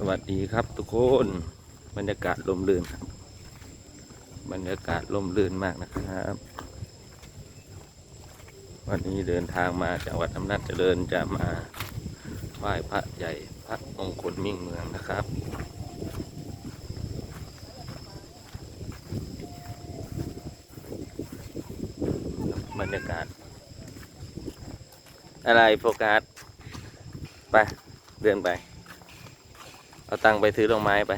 สวัสดีครับทุกคนบรรยากาศลมลื่นครับ บรรยากาศลมลื่นมากนะครับ วันนี้เดินทางมาจังหวัดอำนาจเจริญจะมาไหว้พระใหญ่พระมงคลมิ่งเมืองนะครับบรรยากาศ อะไรโฟกัสไป เดินไป เอาตังไปซื้อดอกไม้ไป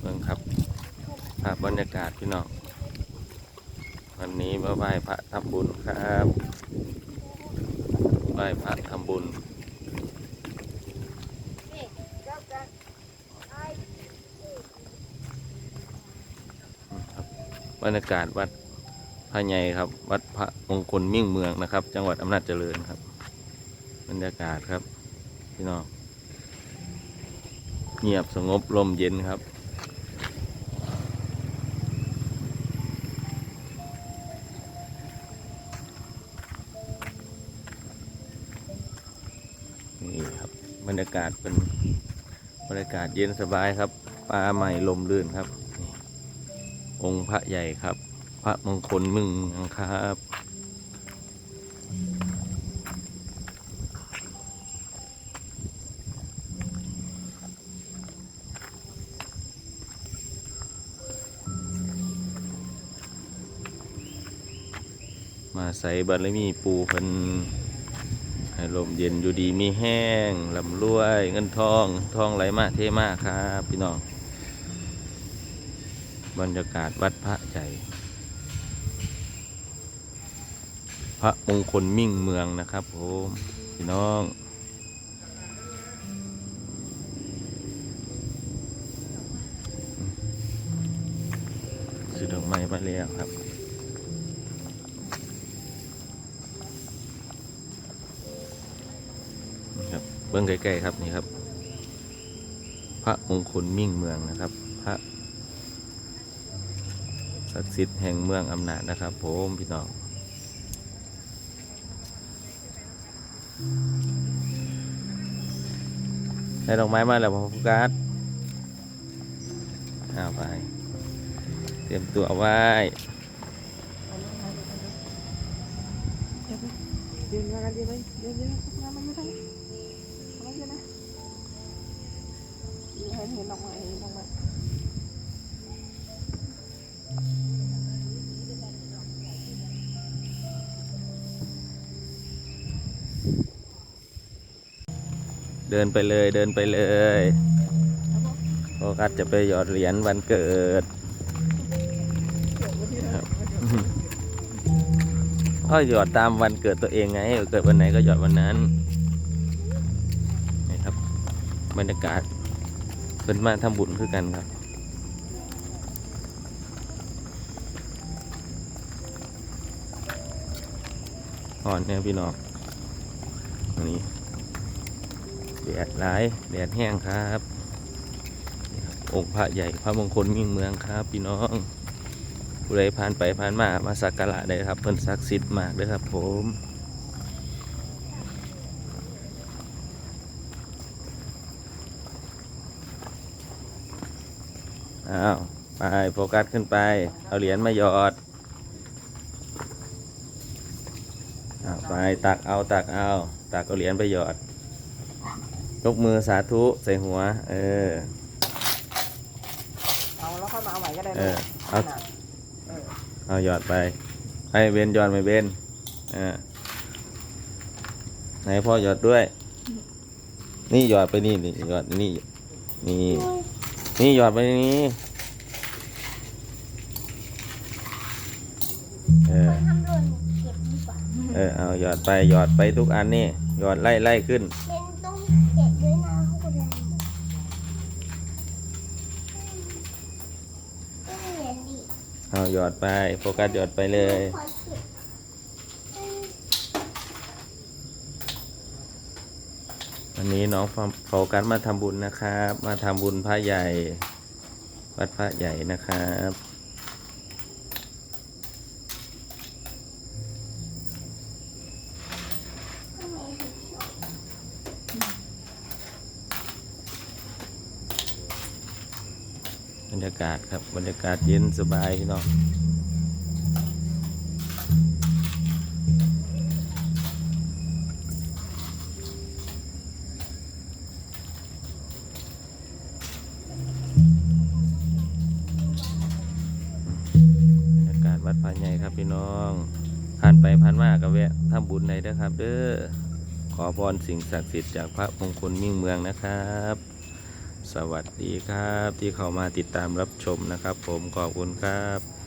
เบิ่งครับ ภาพบรรยากาศพี่น้อง วันนี้มาไหว้พระทำบุญครับ ไหว้พระทำบุญ ครับ บรรยากาศวัดพระใหญ่ครับ วัดพระมงคลมิ่งเมืองนะครับ จังหวัดอำนาจเจริญครับ บรรยากาศครับพี่น้องเงียบสงบลมเย็นครับนี่ครับบรรยากาศเป็นบรรยากาศเย็นสบายครับปลาใหม่ลมลื่นครับ องค์พระใหญ่ครับ พระมงคลมึงครับมาใส่บารมีปูพิ่นให้ลมเย็นอยู่ดีมีแห้งลำรวย เงินทองทองไหลมาเทมากครับ พี่น้อง บรรยากาศวัดพระใหญ่ พระมงคลมิ่งเมืองนะครับผมพี่น้องซื้อดอกไม้มาแล้วครับครับเบื้องใกล้ๆครับนี่ครับ พระมงคลมิ่งเมืองนะครับ พระ ศักดิ์สิทธิ์แห่งเมืองอำนาจนะครับผมพี่น้องได้ดอกไม้มาแล้วผมโฟกัสเอาไป เตรียมตัวไว้ยืนมากันยืนเลยยืนยืนงานมันไม่ทันเอาไว้ยืนนะยืนเห็นเห็นออกมาเห็นออกมา เดินไปเลยเดินไปเลยโฟกัสจะไปหยอดเหรียญวันเกิดก็หยอดตามวันเกิดตัวเองไง เกิดวันไหนก็หยอดวันนั้นนี่ครับบรรยากาศเป็นมาทำบุญคือกันครับอ่อนเนี่ยพี่น้องอันนี้ แดดร้ายแดดแห้งครับองค์พระใหญ่พระมงคลมิ่งเมืองครับ พี่น้องผู้ใดผ่านไปผ่านมามาสักการะได้ครับเพิ่นศักดิ์สิทธิ์มากเลยครับผมอ้าวไปโฟกัสขึ้นไป เอาเหรียญมาหยอดอ้าวไปตักเอาตักเอา ตักเอาเหรียญไปหยอด ยกมือสาธุใส่หัว เออ เอาแล้วค่อยมาเอาใหม่ก็ได้เออเอา ขนาดเออเอาหยอดไป ให้เบนหยอดไหมเบนอ่าไหนพ่อหยอดด้วย นี่หยอดไปนี่นี่หยอดนี่นี่ นี่หยอดไปนี่เออ ทำหล่นเก็บดีกว่า เออเอาหยอดไปหยอดไปทุกอันนี่หยอดไล่ไล่ขึ้นเป็นต้องเก็บด้วยนะคุณแรงต้องเหรียญดิ เอาหยอดไปโฟกัสหยอดไปเลย วันนี้น้องโฟกัสมาทำบุญนะครับ มาทำบุญพระใหญ่ วัดพระใหญ่นะครับ รรยากาศครับ บรรยากาศเย็นสบายพี่น้องบรรยากาศวัดพระใหญ่ครับพี่น้อง ผ่านไปผ่านมาก็แวะทำบุญในเด้อครับเด้อขอพรสิ่งศักดิ์สิทธิ์จากพระมงคลมิ่งเมืองนะครับ สวัสดีครับที่เข้ามาติดตามรับชมนะครับ ผมขอบคุณครับ